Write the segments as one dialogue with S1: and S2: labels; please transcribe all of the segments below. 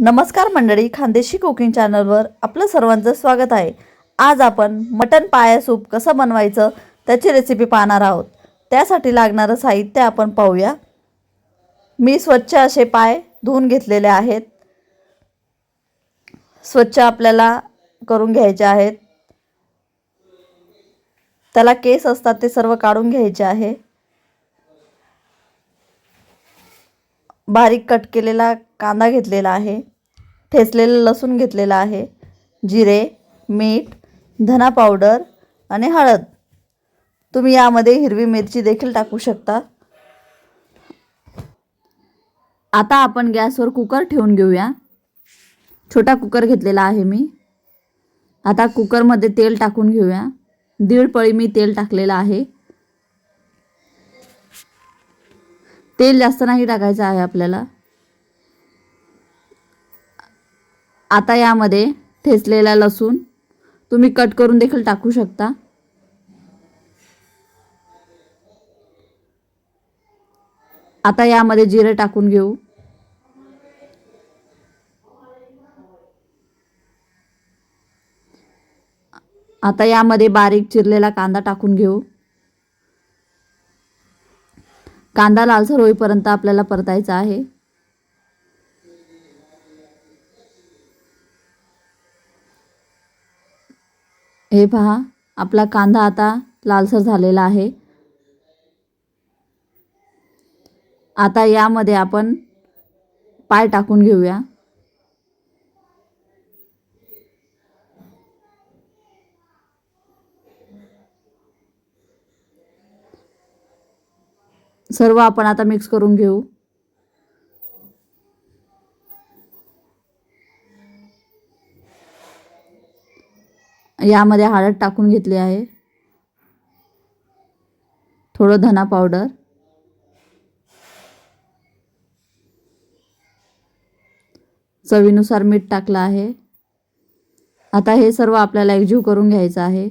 S1: नमस्कार मंडळी खानदेशी कुकिंग चॅनलवर आपलं सर्वांचं स्वागत आहे. आज आपण मटन पाया सूप कसं बनवायचं त्याची रेसिपी पाहणार आहोत. त्यासाठी लागणारं साहित्य आपण पाहूया. मी स्वच्छ असे पाय धुवून घेतलेले आहेत. स्वच्छ आपल्याला करून घ्यायचे आहेत. त्याला केस असतात ते सर्व काढून घ्यायचे आहे. बारीक कट केलेला कांदा घेतलेला आहे ठेचलेलं लसूण घेतलेलं आहे जिरे मीठ धना पावडर आणि हळद. तुम्ही यामध्ये हिरवी मिरची देखील टाकू शकता. आता आपण गॅसवर कुकर ठेवून घेऊया. छोटा कुकर घेतलेला आहे मी. आता कुकरमध्ये तेल टाकून घेऊया. दीड पळी मी तेल टाकलेलं आहे. तेल जास्त नाही टाकायचं आहे आपल्याला. आता यामध्ये ठेचलेला लसूण तुम्ही कट करून देखील टाकू शकता. आता यामध्ये जिरे टाकून घेऊ. आता यामध्ये बारीक चिरलेला कांदा टाकून घेऊ. कांदा लालसर होईपर्यंत आपल्याला परतायचा आहे. हे पहा आपला कांदा आता लालसर झालेला आहे. आता यामध्ये आपण पाय टाकून घेऊया. सर्व आपण आता मिक्स करून घेऊ. यामध्ये हळद टाकून घेतली आहे. थोडं धना पावडर चवीनुसार मीठ टाकलं आहे. आता हे सर्व आपल्याला एकजीव करून घ्यायचं आहे.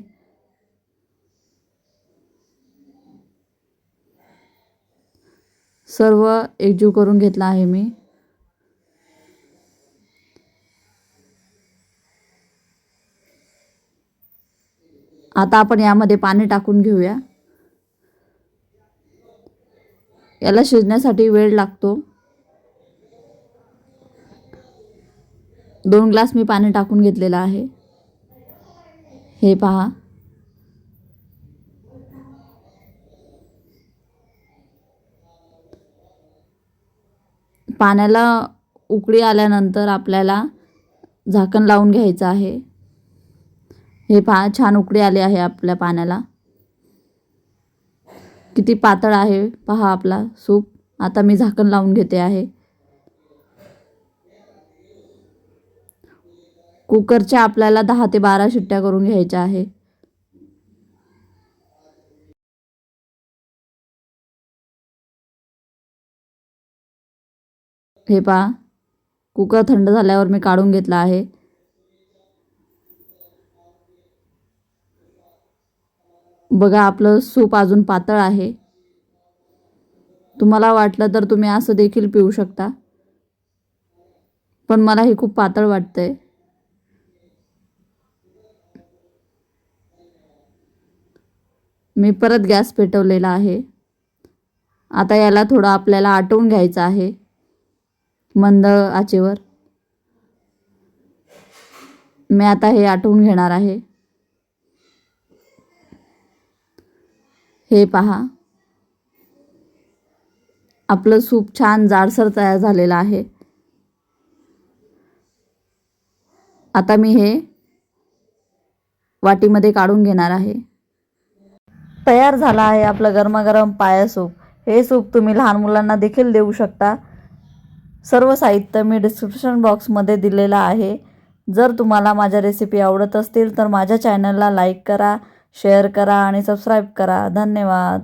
S1: सर्व एकजीव करून घेतला आहे मी. आता आपण यामध्ये पाणी टाकून घेऊया. याला शिजण्यासाठी वेळ लागतो. दोन ग्लास मी पाणी टाकून घेतलेलं आहे. हे पहा. पाण्याला उकळी आल्यानंतर आपल्याला झाकण लावून घ्यायचं आहे. हे पा छान उकळी आली आहे आपल्या पाण्याला. किती पातळ आहे पहा आपला सूप. आता मी झाकण लावून घेते आहे. कुकरच्या आपल्याला दहा ते बारा शिट्ट्या करून घ्यायच्या आहे. हे पहा. कुकर थंड झाल्यावर मी काढून घेतला आहे. बघा आपलं सूप अजून पातळ आहे. तुम्हाला वाटलं तर तुम्ही असं देखील पिऊ शकता. पण मला हे खूप पातळ वाटतंय. मी परत गॅस पेटवलेला आहे. आता याला थोडं आपल्याला आटवून घ्यायचं आहे. मंद आचेवर मी आता हे आठवून घेणार आहे. हे पहा. आपलं सूप छान जाडसर तयार झालेलं आहे. आता मी हे वाटीमध्ये काढून घेणार आहे. तयार झाला आहे आपलं गरमागरम पाया सूप हे सूप तुम्ही लहान मुलांना देखील देऊ शकता. सर्व साहित्य मी डिस्क्रिप्शन बॉक्समध्ये दिलेलं आहे. जर तुम्हाला माझ्या रेसिपी आवडत असतील तर माझ्या चॅनलला लाईक करा शेअर करा आणि सबस्क्राईब करा. धन्यवाद.